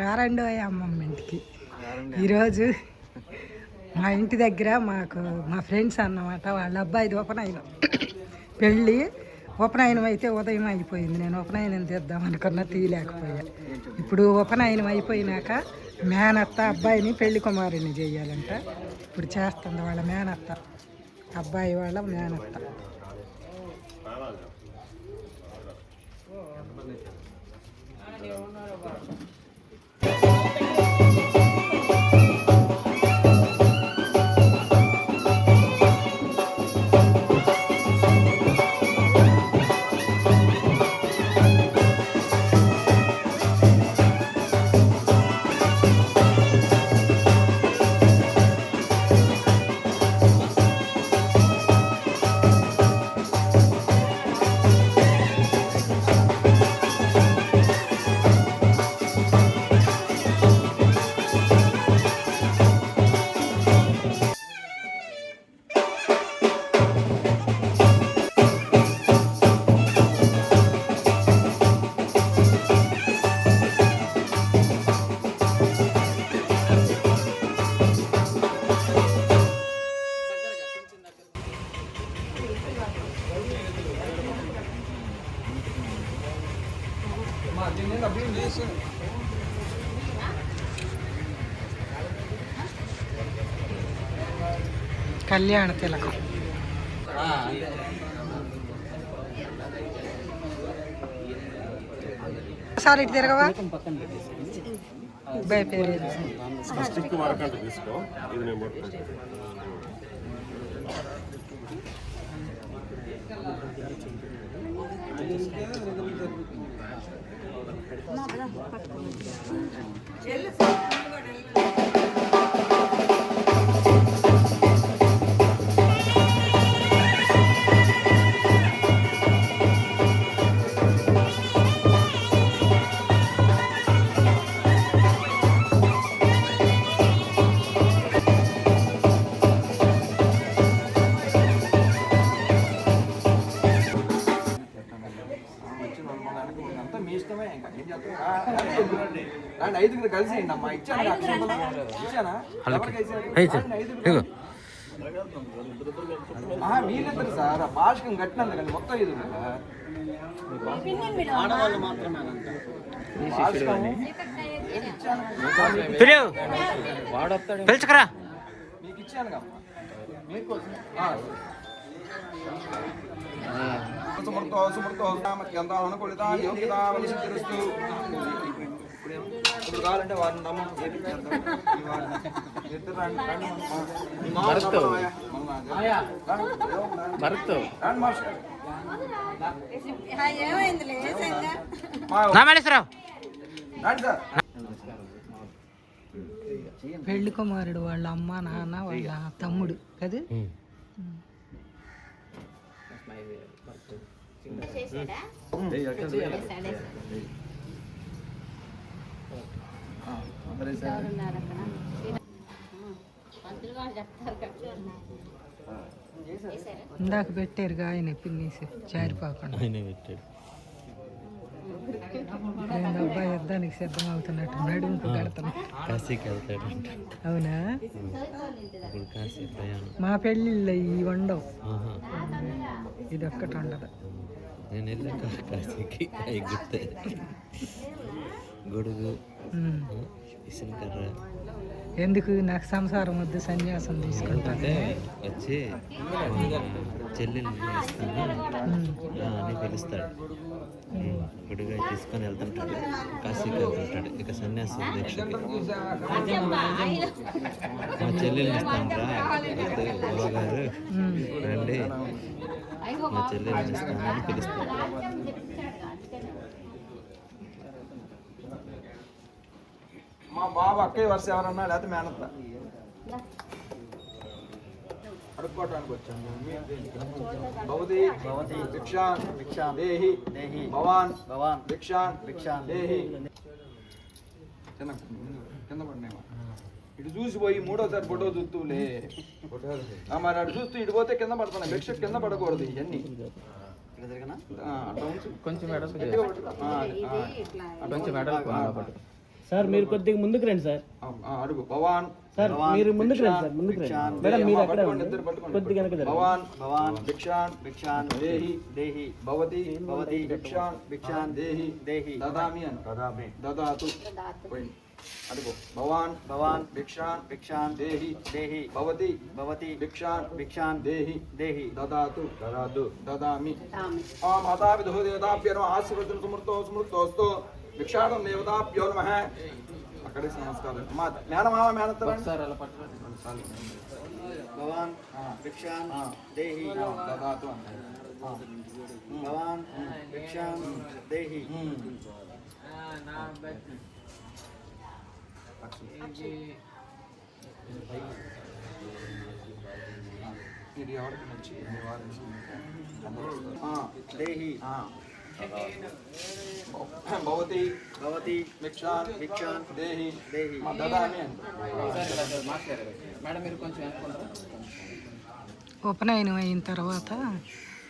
రారండు అమ్మమ్మ ఇంటికి. ఈరోజు మా ఇంటి దగ్గర మాకు మా ఫ్రెండ్స్ అన్నమాట వాళ్ళ అబ్బాయిది ఉపనయనం. పెళ్ళి ఉపనయనం అయితే ఉదయం అయిపోయింది. నేను ఉపనయనం తీద్దాం అనుకున్నా తీయలేకపోయా. ఇప్పుడు ఉపనయనం అయిపోయినాక మేనత్త అబ్బాయిని పెళ్ళి కుమారుని చేయాలంట. ఇప్పుడు చేస్తుంది వాళ్ళ మేనత్త. అబ్బాయి వాళ్ళ మేనత్త. కళ్యాణ తిలకం. సార్ ఇటు తిరగవా? అబ్బాయి పేరు ఇచ్చాను వీళ్ళిద్దరు సార్ ఆ పాషకం కట్టినందు కానీ మొత్తం ఐదుగురు కదా. పాషకం పిలుచుకురా మీకు ఇచ్చాను అమ్మా మీకోసం ఆ. సుమృతో అనుకూలిత యోగ్యత ఇప్పుడు కావాలంటే వారిని భరత్. భరత్ రామేశ్వరరావు పెళ్ళి కుమారుడు వాళ్ళ అమ్మ నాన్న వాళ్ళ తమ్ముడు కదా? సార్. ఇందాక పెట్టారుగా ఆయన పిన్నేసి జారిపోకుండా. ఆయన పెట్టాడు. అబ్బాయి యుద్ధానికి సిద్ధం అవుతున్నట్టు నడుముకు కడతాను కాశీకి వెళ్తాడంట. అవునా? ఇప్పుడు కాశీ ప్రయాణం. మా పెళ్ళిళ్ళు ఇవి ఉండవు ఆహా. ఇది ఒక్కటి ఉండదు నేను వెళ్ళాక కాశీకి గుర్తే గొడుగు. ఎందుకు? నాకు సంసారం వద్దు సన్యాసం తీసుకుంటాను అంటే వచ్చి రా అని పిలుస్తాడు. గుడిగా తీసుకొని వెళ్తుంటాడు. కాశీకి వెళ్తుంటాడు. ఇక సన్యాసం దీక్షకి. మా చెల్లెల్ని ఇస్తాను రా వద్దు బావగారు రండి. మా చెల్లెల్ని ఇస్తాను అని పిలుస్తాడు. మా బాబు అక్కయ్య వరుస ఎవరన్నా లేకపోతే మేనత్త. అడుక్కోవడానికి వచ్చాను. భవతి భవతి భిక్షాన్ భిక్షాన్ దేహి దేహి భవాన్ భవాన్ భిక్షాన్ భిక్షాన్ దేహి. కింద కింద పడినామా ఇటు చూసిపోయి మూడోసారి ఫోటో చూస్తూలే ఆ, మరి అటు చూస్తూ ఇటు పోతే కింద పడుతున్నాయి భిక్ష కింద పడకూడదు ఇవన్నీ. కొంచెం సార్ మీరు కొద్దిగా ముందుకు రండి సార్. ఆ, ఆ, అడుగు. భవాన్. సార్ మీరు ముందుకు రండి సార్ ముందుకు రండి. మేడం మీరు అక్కడ పట్టుకోండి, ఇద్దరు పట్టుకోండి. కొద్దిగా వెనక జరగండి. భవాన్ భవాన్ భిక్షాన్ భిక్షాన్ దేహి దేహి. భవతి భవతి భిక్షాన్ భిక్షాన్ దేహి దేహి. దదామి అని. దదామి. దదాతు. పోయింది. అడుగు. భవాన్ భవాన్ భిక్షాన్ భిక్షాన్ దేహి దేహి. భవతి భవతి భిక్షాన్ భిక్షాన్ దేహి దేహి. దదాతు. దదాతు. దదామి. ఓం హతాపిధో దేవతాభ్యో నమ ఆశీర్వచన సమృతో సమృతోస్తు భిక్షాటం దేవతాభ్యో నమ అక్కడే నమస్కారం మా మేనమామ మేనత్త భవాన్ భిక్షాన్ దేహి దదాతు భవాన్ భిక్షాన్ దేహి ఇది ఎవరికి మంచి మీ వారికి దేహి భవతి భవతి భిక్షాన్ భిక్షాన్ దేహి దేహి దదామి అని ఉపనయనం అయిన తర్వాత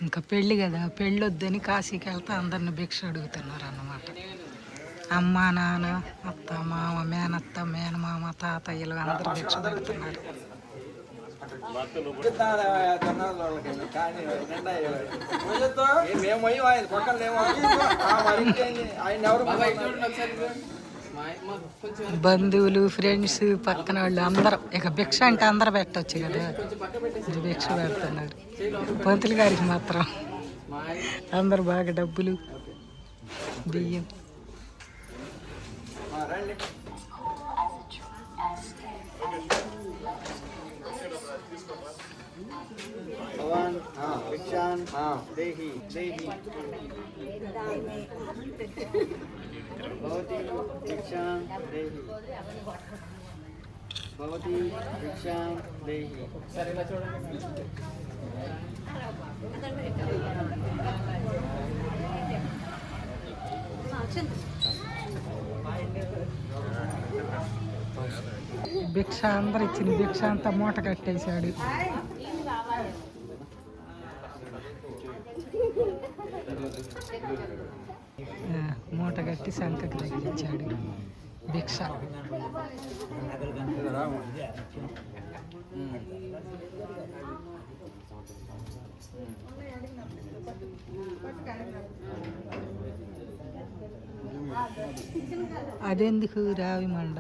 ఇంకా పెళ్ళి కదా పెళ్ళి వద్దని కాశీకి వెళ్తే అందరిని భిక్ష అడుగుతున్నారు అన్నమాట. అమ్మ నాన్న అత్త మామ మేనత్త మేనమామ తాతయ్యలు అందరూ భిక్ష పెడుతున్నారు ఆయన పక్కన ఆయన ఎవరు బంధువులు ఫ్రెండ్స్ పక్కన వాళ్ళు అందరూ. ఇక భిక్ష అంటే అందరూ పెట్టవచ్చు కదా. భిక్ష పెడుతున్నారు పంతులు గారికి మాత్రం అందరు బాగా డబ్బులు బియ్యం. భిక్షాన్ దేహి దేహి భవతి భిక్షాన్ దేహి భవతి భిక్షాన్ దేహి సరే ఇలా చూడండి భిక్ష అందరు ఇచ్చింది భిక్ష అంతా మూట కట్టేశాడు మూట కట్టి సంకకి తగిలించాడు. భిక్ష. అదెందుకు రావి మండ?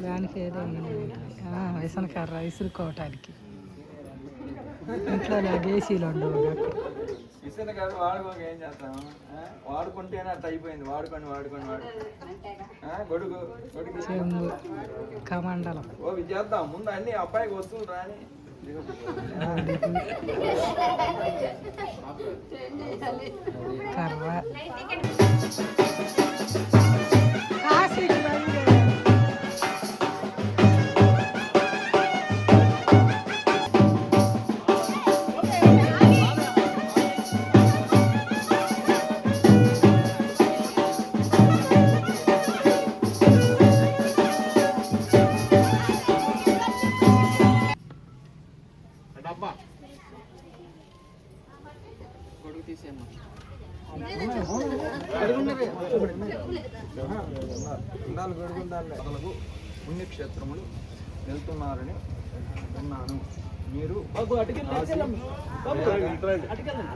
దానికి ఏదో ఉంది. ఆ, ఏసీలు ఉండవు గారు వాడుకోక ఏం చేస్తాం? వాడుకుంటేనే అట్ట అయిపోయింది. వాడుకొని వాడుకొని వాడు ఆ? గొడుగు గొడుగు చెంబు కమండలం. ఓ చేద్దాం. ముందు అన్ని అబ్బాయికి వస్తువులు రాని. కర్ర.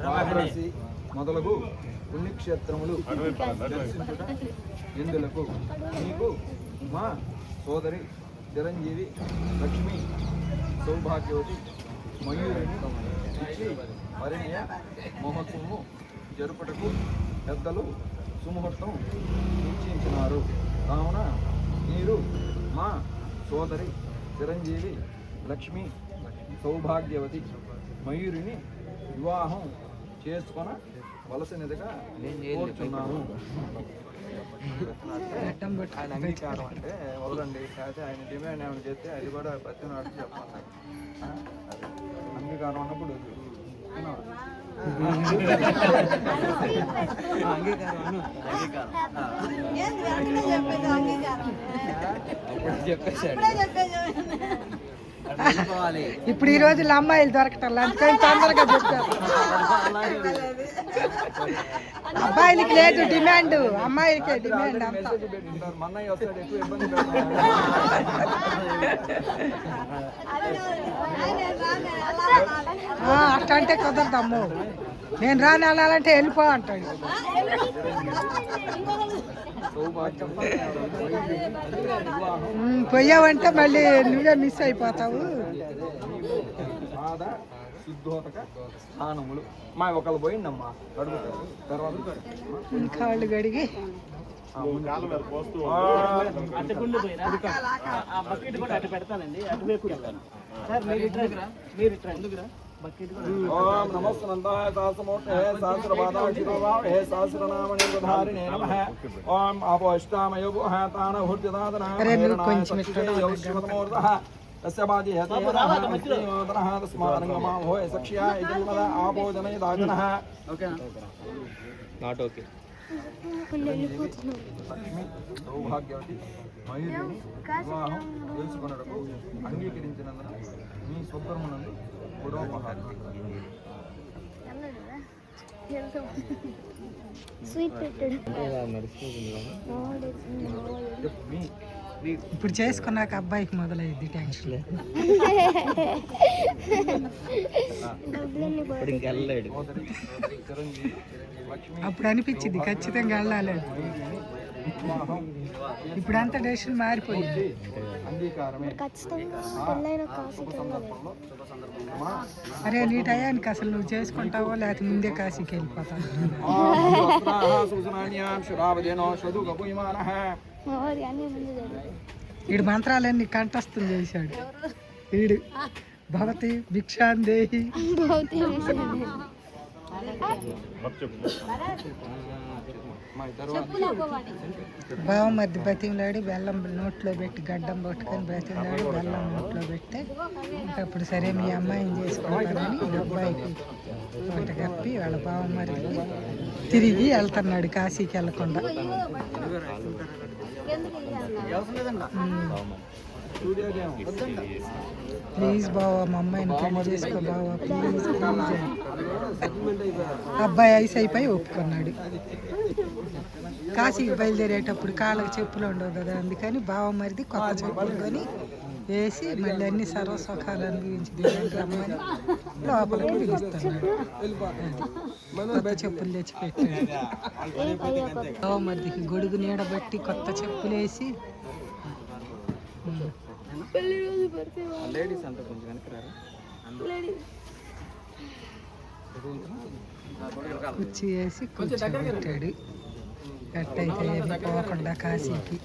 వారణాసి మొదలగు పుణ్యక్షేత్రములు దర్శించుట ఎందులకు? మీకు మా సోదరి చిరంజీవి లక్ష్మి సౌభాగ్యవతి మయూరిని ఇచ్చి పరిణయ మహోత్సవము జరుపుటకు పెద్దలు సుముహూర్తం నిశ్చయించినారు. కావున మీరు మా సోదరి చిరంజీవి లక్ష్మి సౌభాగ్యవతి మయూరిని వివాహం చేసుకొన వలసినదిగా కోరుచున్నాను పట్టు. ఆయన అంగీకారం అంటే వదలండి కాకపోతే ఆయన డిమాండ్ ఏమైనా చేస్తే అది కూడా ప్రతినాడు చెప్పాలి ఆ? అది. అంగీకారం అన్నప్పుడు అంగీకారం చెప్పేశాడు ఇప్పుడు ఈ రోజుల్లో అమ్మాయిలు దొరకటం అందుకని తొందరగా చెప్పారు అబ్బాయిలకి లేదు డిమాండ్. అమ్మాయిలకే డిమాండ్ అంతా. అట్ట అంటే కుదరదు అమ్మో నేను రాని వెళ్ళాలంటే వెళ్ళిపో అంటాడు పోయావంటే మళ్ళీ నువ్వే మిస్ అయిపోతావు శుద్ధోతక స్నానములు మా ఒకళ్ళు పోయిండమ్మా అడుగుతారు తర్వాత ఇంకా వాళ్ళు గడిగి అటు పెడతానండి అటు వైపు సార్ మీరు ఇట్రా మీరు ఇట్రా ఎందుకురా బకెట్ కూడా ఓం నమస్సనంతాయ సహస్రమూర్తే సహస్రపాదాక్షిరోభావే సహస్రనామనిర్ధారిణే నమః ఓం అపోష్టామయో తాన భూర్జదాదన అరే నువ్వు కొంచెం ఇక్కడ యోగమూర్తః తస్య బాధి హతేనః తస్మారంగమా హోయ సక్ష్యా ఇజన్మద ఆపోజనయ దాజనః ఓకేనా నాట్ ఓకే లక్ష్మి సౌభాగ్యవతి మయూరిని వివాహం తెలుసుకున్నటకు అంగీకరించినందున మీ స్వగ్రమునందు ఇప్పుడు చేసుకున్నాక అబ్బాయికి మొదలైంది టెన్షన్ అప్పుడు అనిపించింది ఖచ్చితంగా వెళ్ళాలి ఇప్పుడంతా డెసిషన్ మారిపోయింది. అరే నీ టయానికి అసలు నువ్వు చేసుకుంటావో లేకపోతే ముందే కాశీకి వెళ్ళిపోతావు? వీడు మంత్రాలన్నీ కంఠస్థం చేశాడు. వీడు భవతి భిక్షాందేహి భౌతిక విషయం మా ఇద్దరు బావ మధ్య బతిమలాడి బెల్లం నోట్లో పెట్టి గడ్డం పట్టుకొని బతిమలాడి బెల్లం నోట్లో పెట్టి అప్పుడు సరే మీ అమ్మాయిని చేసుకుంటానని అబ్బాయికి వంట కప్పి వాళ్ళ బావ మరి తిరిగి వెళ్తున్నాడు కాశీకి వెళ్ళకుండా. ప్లీజ్ బావ మా అమ్మాయిని పెళ్ళి చేసుకో బావ ప్లీజ్ ప్లీజ్. అబ్బాయి ఐస్ అయిపోయి ఒప్పుకున్నాడు. కాశీకి బయలుదేరేటప్పుడు కాళ్ళకి చెప్పులు ఉండవు కదా అందుకని బావ మరిది కొత్త చెప్పులు. కొని వేసి మళ్ళీ అన్ని సర్వసుఖాలు అనుభవించి దేవుడికి రమ్మని లోపలికి పిలుస్తున్నాడు. కొత్త చెప్పులు తెచ్చి పెట్టాడు బావ మరిదికి గొడుగు నీడబట్టి కొత్త చెప్పులు వేసి లేడీస్ అంతా కొంచెం కుర్చీ వేసి కూర్చోబెట్టాడు. ఎట్టయితే ఏమీ పోకుండా కాశీకి.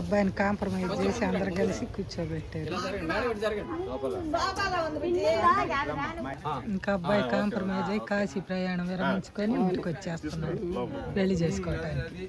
అబ్బాయిని కాంప్రమైజ్ చేసి అందరు కలిసి కూర్చోబెట్టారు. ఇంకా అబ్బాయి కాంప్రమైజ్ అయ్యి కాశీ ప్రయాణం విరమించుకొని ఇంటికి వచ్చేస్తున్నాడు. పెళ్ళి చేసుకోవటానికి.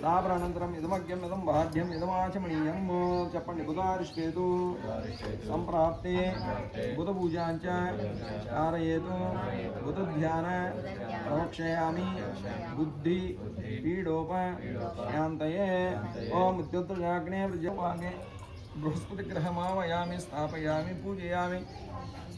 స్థాపనానంతరం ఇదమగ్యం ఇదం బాధ్యం ఇదమాచమణీయం. చెప్పండి బుధారిష్కేతు సంప్రాప్తే. బుధ పూజాంచ కారయేతు బుధ ధ్యాన ప్రవక్షయామి. బుద్ధి. పీడోప. శాంతయే ఓం ఉద్యోగ జాగ్నే వృజవాగే బృహస్పతి గ్రహమావయామి స్థాపయామి పూజయామి.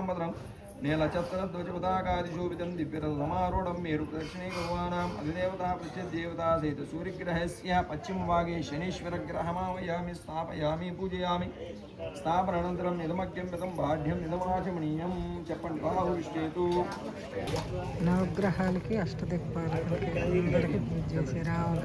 నీలపుష్పం నీలమాల్యామద్రం నీలచత్రధ్వజపతాకాదిశోభితం దివ్యరథమారూఢం మేరు దక్షిణే కుర్వాణాం అధిదేవతా ప్రత్యదేవతా సహిత సూర్యగ్రహస్య పశ్చిమభాగే శనీశ్వరగ్రహమావయామి స్థాపయామి పూజయామి. స్థాపనానంతరం ఇదమగ్యం ఇదం బాఢ్యం ఇదమాచమణీయం చెప్పండి బాహువిష్టేతు నవగ్రహాలకి అష్టదిక్పాలకి అందరికీ పూజ చేసి రావాలి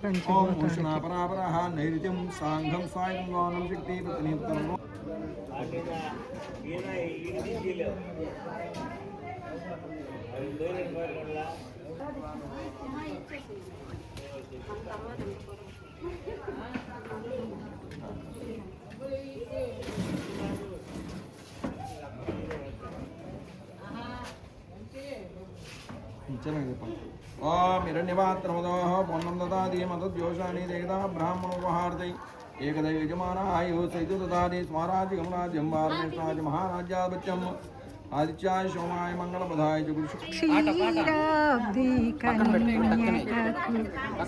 ஓம் உஷ்ணா பராபரா நைரிஜம் சாங்கம் சாயம் வானம் சக்தி பத்னியுக்தம் Thank you. ఓం హిరణ్యపాత్రముదోః పొన్నం దదాతి మతద్యోషాని దేగదా బ్రాహ్మణోపహార్దై ఏకదైవ యజమానాయు సైతు దదాతి స్మరాజ్యం రాజ్యం భారతేశ్వరాజ్య మహారాజ్యాధిపత్యం ఆదిత్యాయ సోమాయ మంగళపదాయ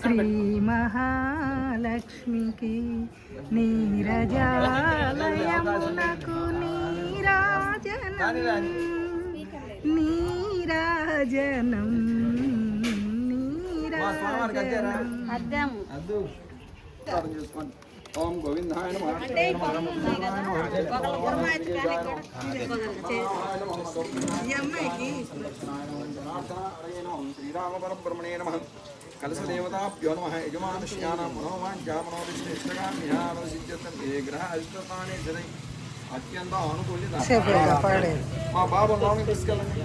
శ్రీ మహాలక్ష్మికి నీరజాలయమునకు నీరాజనం నీరాజనం నీరాజనం. ఓం గోవిందాయ నమః. శ్రీరామ పరబ్రహ్మణే నమ. కలసదేవతాభ్యో నమ. యజమానశ్యానాం మనోవాంఛామనోదిష్టగామ్యావసిద్ధ్యర్థం ఏ గ్రహ అష్టస్థానే జనై. అత్యంత అనుకూలిత. మా బాబు లోనికి తీసుకెళ్ళండి.